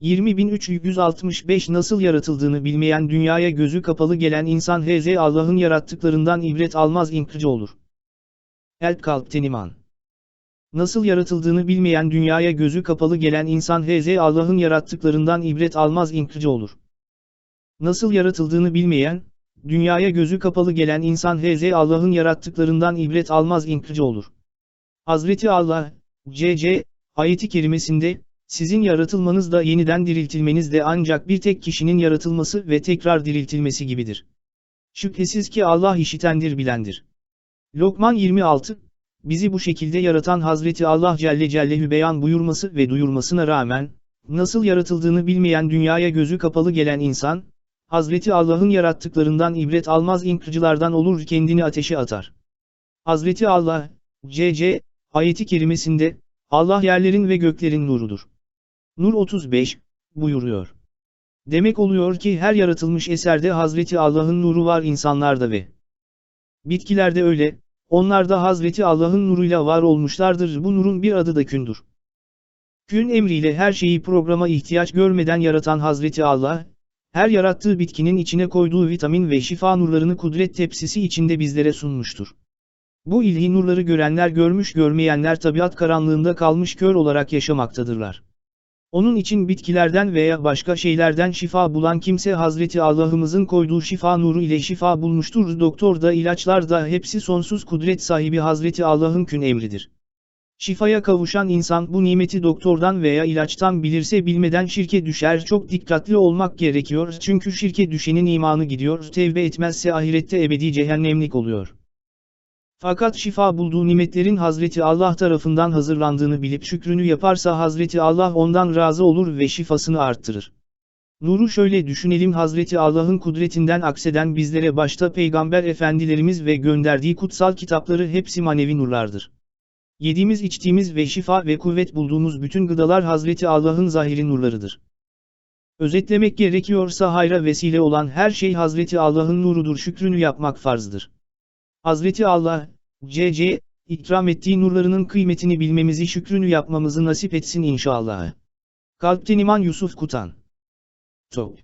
20365 Nasıl yaratıldığını bilmeyen dünyaya gözü kapalı gelen insan Hz Allah'ın yarattıklarından ibret almaz inkıcı olur. Elp Kalpten İman Nasıl yaratıldığını bilmeyen dünyaya gözü kapalı gelen insan Hz Allah'ın yarattıklarından ibret almaz inkıcı olur. Nasıl yaratıldığını bilmeyen, dünyaya gözü kapalı gelen insan Hz Allah'ın yarattıklarından ibret almaz inkıcı olur. Hazreti Allah, C.C. ayeti kerimesinde, sizin yaratılmanız da yeniden diriltilmeniz de ancak bir tek kişinin yaratılması ve tekrar diriltilmesi gibidir. Şüphesiz ki Allah işitendir bilendir. Lokman 26, bizi bu şekilde yaratan Hazreti Allah Celle Celle'hü beyan buyurması ve duyurmasına rağmen, nasıl yaratıldığını bilmeyen dünyaya gözü kapalı gelen insan, Hazreti Allah'ın yarattıklarından ibret almaz inkıcılardan olur kendini ateşe atar. Hazreti Allah, C.C. ayeti kerimesinde, Allah yerlerin ve göklerin nurudur. Nur 35, buyuruyor. Demek oluyor ki her yaratılmış eserde Hazreti Allah'ın nuru var insanlarda ve bitkilerde öyle, onlar da Hazreti Allah'ın nuruyla var olmuşlardır bu nurun bir adı da kündür. Kün emriyle her şeyi programa ihtiyaç görmeden yaratan Hazreti Allah, her yarattığı bitkinin içine koyduğu vitamin ve şifa nurlarını kudret tepsisi içinde bizlere sunmuştur. Bu ilhi nurları görenler görmüş görmeyenler tabiat karanlığında kalmış kör olarak yaşamaktadırlar. Onun için bitkilerden veya başka şeylerden şifa bulan kimse Hazreti Allah'ımızın koyduğu şifa nuru ile şifa bulmuştur. Doktor da ilaçlar da hepsi sonsuz kudret sahibi Hazreti Allah'ın kün emridir. Şifaya kavuşan insan bu nimeti doktordan veya ilaçtan bilirse bilmeden şirke düşer. Çok dikkatli olmak gerekiyor çünkü şirke düşenin imanı gidiyor. Tevbe etmezse ahirette ebedi cehennemlik oluyor. Fakat şifa bulduğu nimetlerin Hazreti Allah tarafından hazırlandığını bilip şükrünü yaparsa Hazreti Allah ondan razı olur ve şifasını arttırır. Nuru şöyle düşünelim Hazreti Allah'ın kudretinden akseden bizlere başta Peygamber Efendilerimiz ve gönderdiği kutsal kitapları hepsi manevi nurlardır. Yediğimiz içtiğimiz ve şifa ve kuvvet bulduğumuz bütün gıdalar Hazreti Allah'ın zahiri nurlarıdır. Özetlemek gerekiyorsa hayra vesile olan her şey Hazreti Allah'ın nurudur şükrünü yapmak farzdır. Hazreti Allah, C.C. ikram ettiği nurlarının kıymetini bilmemizi şükrünü yapmamızı nasip etsin inşallah. Kalpten İman Yusuf Kutan Top